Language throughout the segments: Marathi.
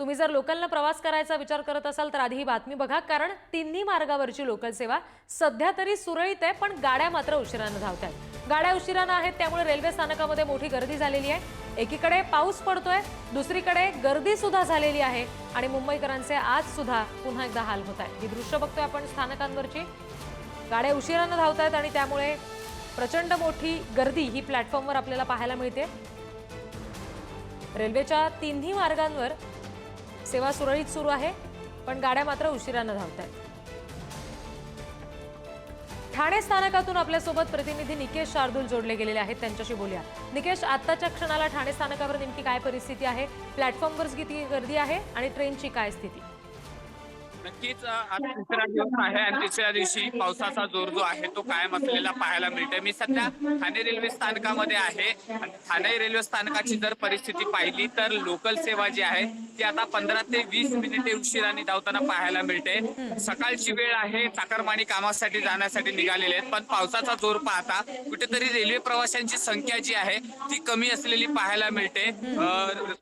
तुम्ही जर लोकलनं प्रवास करायचा विचार करत असाल तर आधी ही बातमी बघा कारण तिन्ही मार्गावरची लोकल सेवा सध्या तरी सुरळीत आहे पण गाड्या मात्र उशिरानं धावत आहेत गाड्या उशिरानं आहेत त्यामुळे रेल्वे स्थानकामध्ये मोठी गर्दी झालेली आहे. एकीकडे पाऊस पडतोय दुसरीकडे गर्दी सुद्धा झालेली आहे आणि मुंबईकरांचे आज सुद्धा पुन्हा एकदा हाल होत आहेत. ही दृश्य बघतोय आपण स्थानकांवरची. गाड्या उशिरानं धावत आहेत आणि त्यामुळे प्रचंड मोठी गर्दी ही प्लॅटफॉर्मवर आपल्याला पाहायला मिळते. रेल्वेच्या तिन्ही मार्गांवर सेवा सुरळीत सुरू आहे पण गाड्या मात्र उशिरानं धावत आहेत ठाणे स्थानकातून आपल्यासोबत प्रतिनिधी निकेश शार्दूल जोडले गेलेले आहेत त्यांच्याशी बोलूया. निकेश आत्ताच्या क्षणाला ठाणे स्थानकावर नेमकी काय परिस्थिती आहे? प्लॅटफॉर्मवर किती गर्दी आहे आणि ट्रेनची काय स्थिती? नक्कीच आज तिसरा दिवस आहे आणि तिसऱ्या दिवशी पावसाचा जोर जो आहे तो कायम असलेला पाहायला मिळतोय. मी सध्या ठाणे रेल्वे स्थानकामध्ये आहे आणि ठाणे रेल्वे स्थानकाची जर परिस्थिती पाहिली तर लोकल सेवा जी आहे ती आता पंधरा ते वीस मिनिटे उशिराने धावताना पाहायला मिळते. सकाळची वेळ आहे चाकरमानी कामासाठी जाण्यासाठी निघालेले आहेत. पण पावसाचा जोर पाहता कुठेतरी रेल्वे प्रवाशांची संख्या जी आहे ती कमी असलेली पाहायला मिळते.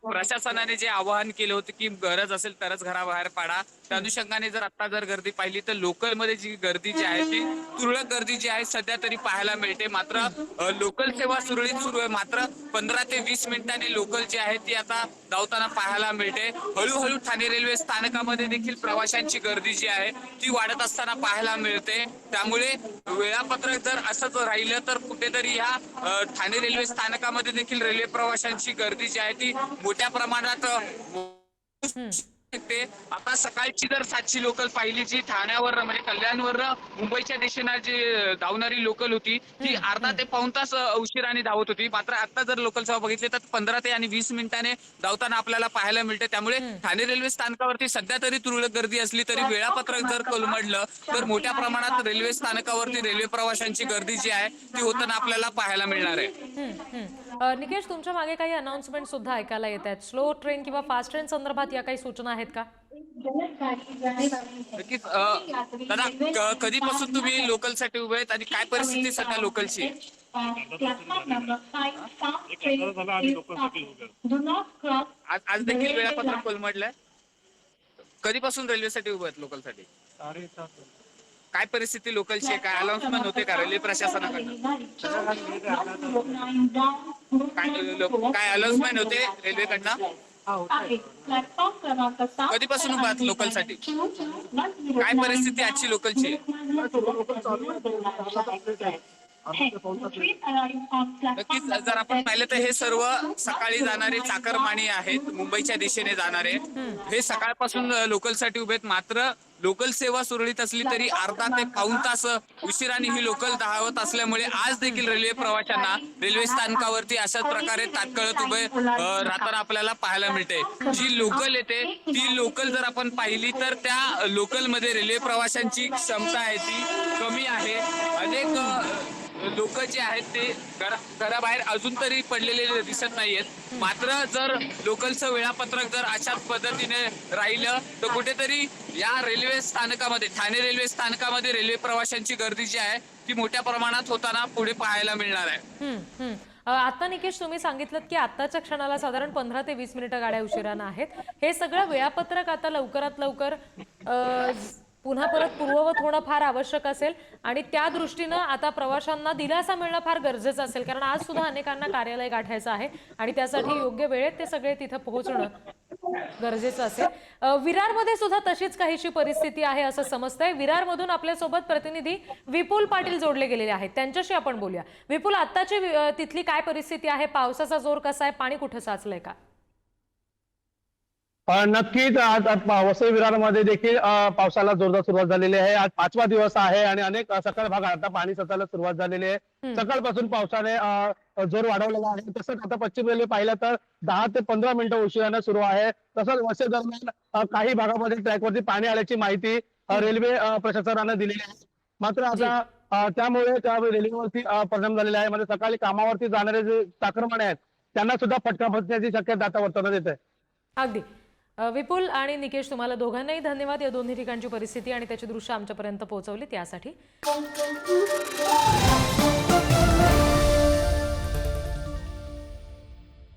प्रशासनाने जे आवाहन केलं होतं की गरज असेल तरच घराबाहेर पाडा. त्या अनुषंगाने जर आता जर गर्दी पाहिली तर लोकलमध्ये जी गर्दी जी आहे ती तुरळक गर्दी जी आहे सध्या तरी पाहायला मिळते. मात्र लोकल सेवा सुरळीत सुरू आहे. मात्र पंधरा ते वीस मिनिटांनी लोकल जी आहे ती आता धावताना पाहायला मिळते. हळूहळू ठाणे रेल्वे स्थानकामध्ये देखील प्रवाशांची गर्दी जी आहे ती वाढत असताना पाहायला मिळते. त्यामुळे वेळापत्रक जर असंच राहिलं तर कुठेतरी ह्या ठाणे रेल्वे स्थानकामध्ये देखील रेल्वे प्रवाशांची गर्दी जी आहे ती मोठ्या प्रमाणात शकते आता सकाळची जर सातशे लोकल पाहिली जी ठाण्यावर म्हणजे कल्याणवर मुंबईच्या दिशेनं जी धावणारी लोकल होती ती अर्धा ते पाऊन तास उशिराने धावत होती. मात्र आता जर लोकल सेवा बघितली तर पंधरा ते आणि वीस मिनिटाने धावताना आपल्याला पाहायला मिळते. त्यामुळे ठाणे रेल्वे स्थानकावरती सध्या तरी तुरळक गर्दी असली तरी वेळापत्रक जर कोलमडलं तर मोठ्या प्रमाणात रेल्वे स्थानकावरती रेल्वे प्रवाशांची गर्दी जी आहे ती होताना आपल्याला पाहायला मिळणार आहे. निकेश तुमच्या मागे काही अनाउन्समेंट सुद्धा ऐकायला येत आहेत. स्लो ट्रेन किंवा फास्ट ट्रेन संदर्भात या काही सूचना आहेत का? नक्कीच दादा कधीपासून तुम्ही लोकलसाठी उभे आहेत आणि काय परिस्थिती सध्या लोकलची? आज आज देखील वेळापत्रक कोलमडलंय. कधीपासून रेल्वेसाठी उभे आहेत लोकलसाठी? काय परिस्थिती लोकलची आहे? काय अनाउन्समेंट होते का रेल्वे प्रशासनाकडनं? काय काय अनाउन्समेंट होते रेल्वेकडनं? कधीपासून उभा आहात लोकलसाठी? काय परिस्थिती आजची लोकलची? नक्कीच जर आपण पाहिलं तर हे सर्व सकाळी जाणारे चाकरमानी आहेत मुंबईच्या दिशेने जाणारे. हे सकाळपासून लोकलसाठी उभे आहेत मात्र लोकल सेवा सुरळीत असली तरी अर्धा ते पाऊन तास उशिराने ही लोकल धावत असल्यामुळे आज देखील रेल्वे प्रवाशांना रेल्वे स्थानकावरती अशाच प्रकारे तात्काळत उभे राहताना आपल्याला पाहायला मिळते. जी लोकल येते ती लोकल जर आपण पाहिली तर त्या लोकलमध्ये रेल्वे प्रवाशांची क्षमता आहे ती कमी आहे. अनेक लोक जे आहेत ते घरा- घराबाहेर अजून तरी पडलेले दिसत नाहीयेत. मात्र जर लोकलचं वेळापत्रक जर अशाच पद्धतीने राहिलं तर कुठेतरी या रेल्वे स्थानकामध्ये ठाणे रेल्वे स्थानकामध्ये रेल्वे प्रवाशांची गर्दी जी आहे ती मोठ्या प्रमाणात होताना पुढे पाहायला मिळणार आहे. आता निकेश तुम्ही सांगितलं की आताच्या क्षणाला साधारण पंधरा ते वीस मिनिटं गाड्या उशिरानं आहेत. हे सगळं वेळापत्रक आता लवकरात लवकर पुन्हा परत पूर्ववत होणं फार आवश्यक असेल. आणि त्या दृष्टीनं आता प्रवाशांना दिलासा मिळणं फार गरजेचं असेल. कारण आज सुद्धा अनेकांना कार्यालय गाठायचं आहे आणि त्यासाठी योग्य वेळेत ते सगळे तिथं पोहोचणं गरजेचं असेल. विरारमध्ये सुद्धा तशीच काहीशी परिस्थिती आहे असं समजतंय. विरारमधून आपल्यासोबत प्रतिनिधी विपुल पाटील जोडले गेलेले आहेत. त्यांच्याशी आपण बोलूया. विपुल आत्ताची तिथली काय परिस्थिती आहे? पावसाचा जोर कसा आहे? पाणी कुठं साचलंय का? नक्कीच आज वसई विरारमध्ये देखील पावसाला जोरदार सुरुवात झालेली आहे. आज पाचवा दिवस आहे आणि अनेक सकाळ भागात आता पाणी साचायला सुरुवात झालेली आहे. सकाळपासून पावसाने जोर वाढवलेला आहे. तसंच आता पश्चिम रेल्वे पाहिलं तर दहा ते पंधरा मिनिटं उशिराने सुरू आहे. तसंच वसई दरम्यान काही भागामध्ये ट्रॅकवरती पाणी आल्याची माहिती रेल्वे प्रशासनानं दिलेली आहे. मात्र आता त्यामुळे त्या रेल्वेवरती परिणाम झालेला आहे. म्हणजे सकाळी कामावरती जाणारे जे चाकरमाने आहेत त्यांना सुद्धा फटका बसण्याची शक्यता आता वर्तवण्यात येते अगदी. अ, विपुल आणि निकेश तुम्हाला दोघांनाही धन्यवाद. या दोन्ही ठिकाणची परिस्थिती आणि त्याची दृश्य आमच्यापर्यंत पोहोचवली त्यासाठी.